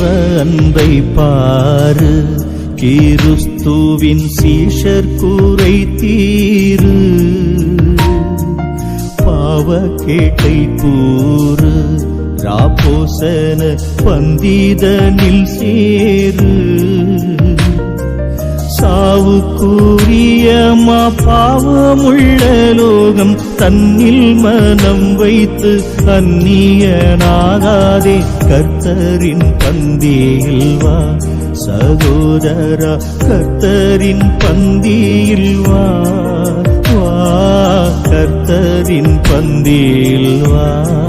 தேவ அன்பை பாரு. கிறிஸ்துவின் சீஷர் கூரை தீரு. பாவ கேட்டை கூறு. ராபோசன பந்திதனில் சேரு. சாவுக்குரியமா பாவமுள்ள லோகம் தன்னில் மனம் வைத்து அந்நியனாகாதே கர்த்தரின் பந்தியில் வா. சகோதரா கர்த்தரின் பந்தியில் வா. வா கர்த்தரின் பந்தியில் வா.